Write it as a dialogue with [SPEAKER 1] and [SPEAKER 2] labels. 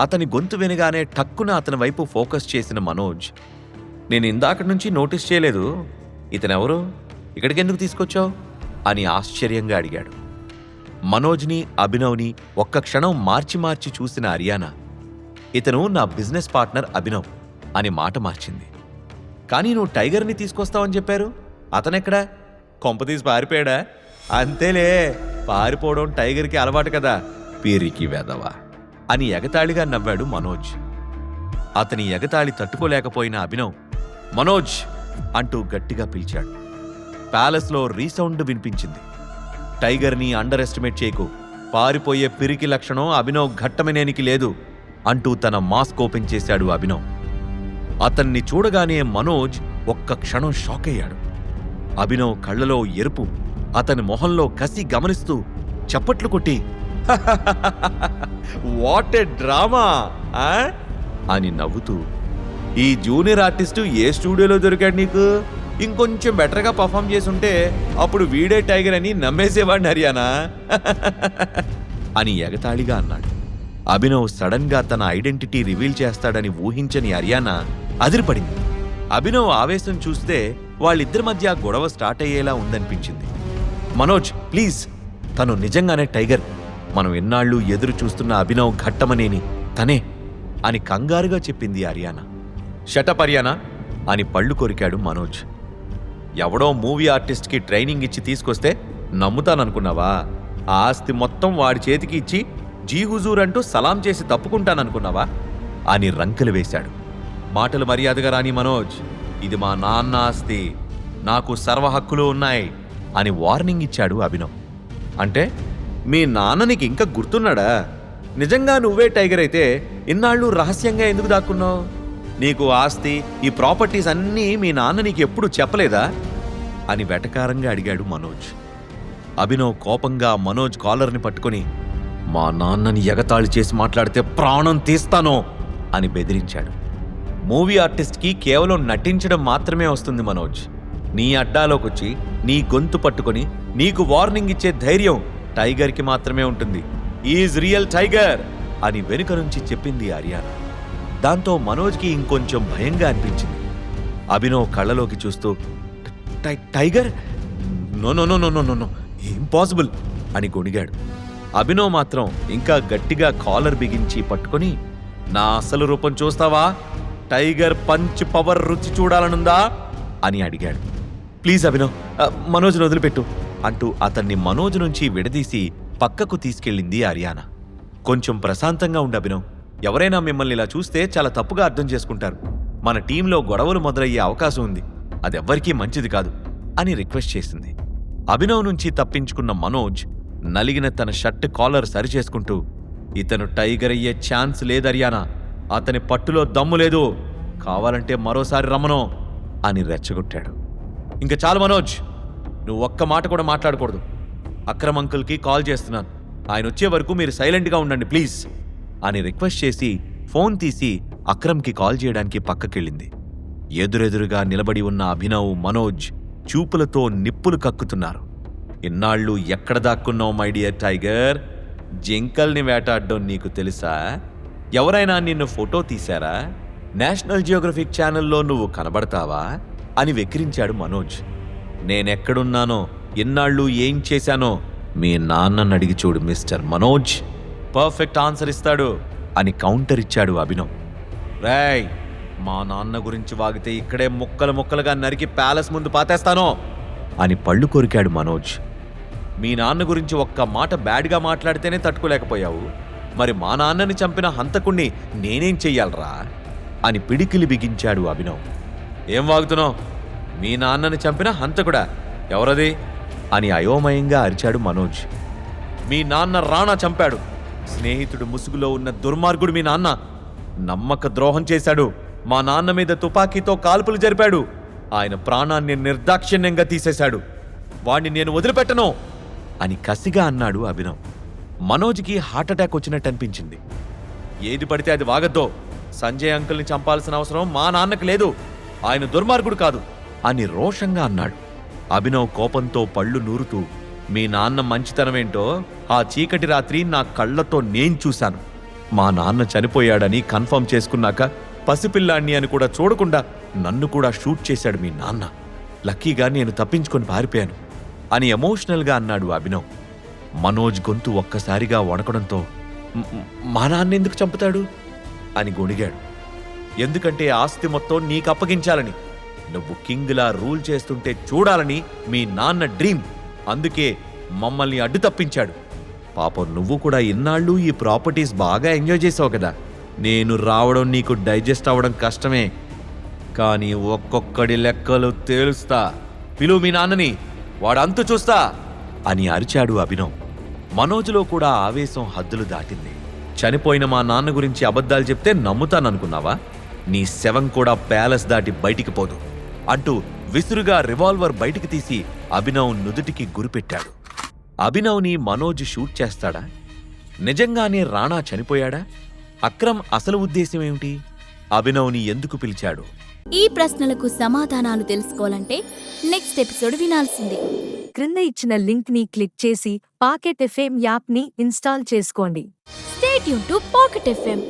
[SPEAKER 1] అతని గొంతు వినగానే టక్కున అతని వైపు ఫోకస్ చేసిన మనోజ్ నేను ఇందాక నుంచి నోటీస్ చేయలేదు. ఇతనెవరు? ఇక్కడికి ఎందుకు తీసుకొచ్చావు? అని ఆశ్చర్యంగా అడిగాడు. మనోజ్ని అభినవ్ని ఒక్క క్షణం మార్చి మార్చి చూసిన అరియానా ఇతను నా బిజినెస్ పార్ట్నర్ అభినవ్ అని మాట మార్చింది. కానీ నువ్వు టైగర్ని తీసుకొస్తావని చెప్పారు? అతనెక్కడా? కొంపతీసి పారిపోయాడా? అంతేలే పారిపోవడం టైగర్కి అలవాటు కదా పీరికి వెదవా. అని ఎగతాళిగా నవ్వాడు మనోజ్. అతని ఎగతాళి తట్టుకోలేకపోయిన అభినవ్ మనోజ్ అంటూ గట్టిగా పిలిచాడు. ప్యాలెస్లో రీసౌండ్ వినిపించింది. టైగర్ని అండర్ ఎస్టిమేట్ చేయకు. పారిపోయే పిరికి లక్షణం అభినవ్ ఘట్టమనేనికి లేదు అంటూ తన మాస్క్ ఓపెన్ చేశాడు అభినవ్. అతన్ని చూడగానే మనోజ్ ఒక్క క్షణం షాక్ అయ్యాడు అభినవ్ కళ్ళలో ఎరుపు అతని మొహంలో కసి గమనిస్తూ చప్పట్లు కొట్టి వాట్ ఏ డ్రామా అని నవ్వుతూ ఈ జూనియర్ ఆర్టిస్టు ఏ స్టూడియోలో దొరికాడు నీకు? ఇంకొంచెం బెటర్గా పర్ఫామ్ చేసుంటే అప్పుడు వీడే టైగర్ అని నమ్మేసేవాడిని హర్యానా? అని ఎగతాళిగా అన్నాడు. అభినవ్ సడన్గా తన ఐడెంటిటీ రివీల్ చేస్తాడని ఊహించని హర్యానా అదిరిపడింది. అభినవ్ ఆవేశం చూస్తే వాళ్ళిద్దరి మధ్య గొడవ స్టార్ట్ అయ్యేలా ఉందనిపించింది. మనోజ్ ప్లీజ్ తను నిజంగానే టైగర్ మనం ఎన్నాళ్ళు ఎదురు చూస్తున్న అభినవ్ ఘట్టమనేని తనే అని కంగారుగా చెప్పింది అరియానా షటప్ అని పళ్ళు కొరికాడు మనోజ్. ఎవడో మూవీ ఆర్టిస్ట్కి ట్రైనింగ్ ఇచ్చి తీసుకొస్తే నమ్ముతాననుకున్నావా? ఆ ఆస్తి మొత్తం వాడి చేతికి ఇచ్చి జీగుజూరంటూ అంటూ సలాం చేసి తప్పుకుంటాననుకున్నావా? అని రంకెలు వేశాడు. మాటలు మర్యాదగా రాని మనోజ్ ఇది మా నాన్న ఆస్తి. నాకు సర్వ హక్కులు ఉన్నాయి అని వార్నింగ్ ఇచ్చాడు అభినవ్. అంటే మీ నాన్న నీకు ఇంకా గుర్తున్నాడా? నిజంగా నువ్వే టైగర్ అయితే ఇన్నాళ్ళు రహస్యంగా ఎందుకు దాక్కున్నావు? నీకు ఆస్తి ఈ ప్రాపర్టీస్ అన్నీ మీ నాన్న నీకు ఎప్పుడు చెప్పలేదా? అని వెటకారంగా అడిగాడు మనోజ్. అభినవ్ కోపంగా మనోజ్ కాలర్ని పట్టుకొని మా నాన్నని ఎగతాళి చేసి మాట్లాడితే ప్రాణం తీస్తాను అని బెదిరించాడు. మూవీ ఆర్టిస్ట్కి కేవలం నటించడం మాత్రమే వస్తుంది మనోజ్. నీ అడ్డాలోకొచ్చి నీ గొంతు పట్టుకొని నీకు వార్నింగ్ ఇచ్చే ధైర్యం టైగర్కి మాత్రమే ఉంటుంది. Is real tiger! అని వెనుక నుంచి చెప్పింది ఆర్యానా దాంతో మనోజ్కి ఇంకొంచెం భయంగా అనిపించింది. అభినవ్ కళ్ళలోకి చూస్తూ "టై- tiger? No no no no no no impossible! అని గొణిగాడు. అభినవ్ మాత్రం ఇంకా గట్టిగా కాలర్ బిగించి పట్టుకొని నా అసలు రూపం చూస్తావా? టైగర్ పంచ్ పవర్ రుచి చూడాలనుందా? అని అడిగాడు. ప్లీజ్ అభినవ్ మనోజ్ని వదిలిపెట్టు. అంటూ అతన్ని మనోజ్ నుంచి విడదీసి పక్కకు తీసుకెళ్ళింది ఆర్యానా కొంచెం ప్రశాంతంగా ఉండు అభినవ్. ఎవరైనా మిమ్మల్ని ఇలా చూస్తే చాలా తప్పుగా అర్థం చేసుకుంటారు. మన టీంలో గొడవలు మొదలయ్యే అవకాశం ఉంది. అదెవ్వరికీ మంచిది కాదు అని రిక్వెస్ట్ చేసింది. అభినవ్ నుంచి తప్పించుకున్న మనోజ్ నలిగిన తన షర్ట్ కాలర్ సరిచేసుకుంటూ ఇతను టైగర్ అయ్యే ఛాన్స్ లేదర్యానా అతని పట్టులో దమ్ము లేదు. కావాలంటే మరోసారి రమ్మను అని రెచ్చగొట్టాడు. ఇంక చాలు మనోజ్. నువ్వు ఒక్క మాట కూడా మాట్లాడకూడదు. అక్రమ్ అంకుల్కి కాల్ చేస్తున్నాను. ఆయన వచ్చే వరకు మీరు సైలెంట్గా ఉండండి ప్లీజ్. అని రిక్వెస్ట్ చేసి ఫోన్ తీసి అక్రమ్కి కాల్ చేయడానికి పక్కకెళ్ళింది. ఎదురెదురుగా నిలబడి ఉన్న అభినవ్ మనోజ్ చూపులతో నిప్పులు కక్కుతున్నారు. ఇన్నాళ్ళు ఎక్కడ దాక్కున్నావు మై డియర్ టైగర్? జింకల్ని వేటాడడం నీకు తెలుసా? ఎవరైనా నిన్ను ఫోటో తీశారా? నేషనల్ జియోగ్రఫిక్ ఛానల్లో నువ్వు కనబడతావా? అని వెక్కిరించాడు మనోజ్. నేనెక్కడున్నానో ఇన్నాళ్ళు ఏం చేశానో మీ నాన్నని అడిగి చూడు మిస్టర్ మనోజ్. పర్ఫెక్ట్ ఆన్సర్ ఇస్తాడు అని కౌంటర్ ఇచ్చాడు అభినవ్. రేయ్ మా నాన్న గురించి వాగితే ఇక్కడే ముక్కలు ముక్కలుగా నరికి ప్యాలెస్ ముందు పాతేస్తాను అని పళ్ళు కొరికాడు మనోజ్. మీ నాన్న గురించి ఒక్క మాట బ్యాడ్గా మాట్లాడితేనే తట్టుకోలేకపోయావు. మరి మా నాన్నని చంపిన హంతకుణ్ణి నేనేం చెయ్యాలరా? అని పిడికిలి బిగించాడు అభినవ్. ఏం వాగుతున్నావు? మీ నాన్నని చంపిన హంతకుడా? ఎవరది? అని అయోమయంగా అరిచాడు మనోజ్. మీ నాన్న రాణా చంపాడు. స్నేహితుడు ముసుగులో ఉన్న దుర్మార్గుడు మీ నాన్న. నమ్మక ద్రోహం చేశాడు. మా నాన్న మీద తుపాకీతో కాల్పులు జరిపాడు. ఆయన ప్రాణాన్ని నిర్దాక్షిణ్యంగా తీసేశాడు. వాణ్ణి నేను వదిలిపెట్టను! అని కసిగా అన్నాడు అభినవ్. మనోజ్కి హార్ట్అటాక్ వచ్చినట్టు అనిపించింది. ఏది పడితే అది వాగద్దో. సంజయ్ అంకుల్ని చంపాల్సిన అవసరం మా నాన్నకు లేదు. ఆయన దుర్మార్గుడు కాదు. అని రోషంగా అన్నాడు. అభినవ్ కోపంతో పళ్ళు నూరుతూ మీ నాన్న మంచితనమేంటో ఆ చీకటి రాత్రి నా కళ్ళతో నేను చూశాను. మా నాన్న చనిపోయాడని కన్ఫర్మ్ చేసుకున్నాక పసిపిల్లాన్ని అని కూడా చూడకుండా నన్ను కూడా షూట్ చేశాడు మీ నాన్న. లక్కీగా నేను తప్పించుకొని పారిపోయాను అని ఎమోషనల్గా అన్నాడు అభినవ్. మనోజ్ గొంతు ఒక్కసారిగా వణకడంతో మా నాన్న ఎందుకు చంపుతాడు? అని గొణిగాడు. ఎందుకంటే ఆస్తి మొత్తం నీకు అప్పగించాలని. నువ్వు కింగ్లా రూల్ చేస్తుంటే చూడాలని మీ నాన్న డ్రీమ్. అందుకే మమ్మల్ని అడ్డు తప్పించాడు. పాపం నువ్వు కూడా ఇన్నాళ్ళు ఈ ప్రాపర్టీస్ బాగా ఎంజాయ్ చేసావు కదా. నేను రావడం నీకు డైజెస్ట్ అవ్వడం కష్టమే. కానీ ఒక్కొక్కడి లెక్కలు తేలుస్తా. పిలువు మీ నాన్నని వాడంతు చూస్తా అని అరిచాడు అభినవ్. మనోజ్లో కూడా ఆవేశం హద్దులు దాటింది. చనిపోయిన మా నాన్న గురించి అబద్ధాలు చెప్తే నమ్ముతాననుకున్నావా? నీ శవం కూడా ప్యాలెస్ దాటి బయటికి పోదు. అంటూ విసురుగా రివాల్వర్ బయటికి తీసి అభినవ్ నుదుటికి గురిపెట్టాడు. అభినవ్ని మనోజ్ షూట్ చేస్తాడా? నిజంగానే రాణా చనిపోయాడా? అక్రమ్ అసలు ఉద్దేశం ఏమిటి? అభినవ్ని ఎందుకు పిలిచాడు?
[SPEAKER 2] ఈ ప్రశ్నలకు సమాధానాలు తెలుసుకోవాలంటే నెక్స్ట్ ఎపిసోడ్ వినాల్సిందే.
[SPEAKER 3] క్రింద ఇచ్చిన లింక్ని క్లిక్ చేసి పాకెట్ ఎఫ్ఎం యాప్ని ఇన్స్టాల్ చేసుకోండి.
[SPEAKER 2] స్టేట్ యూన్ టు పాకెట్ ఎఫ్ఎం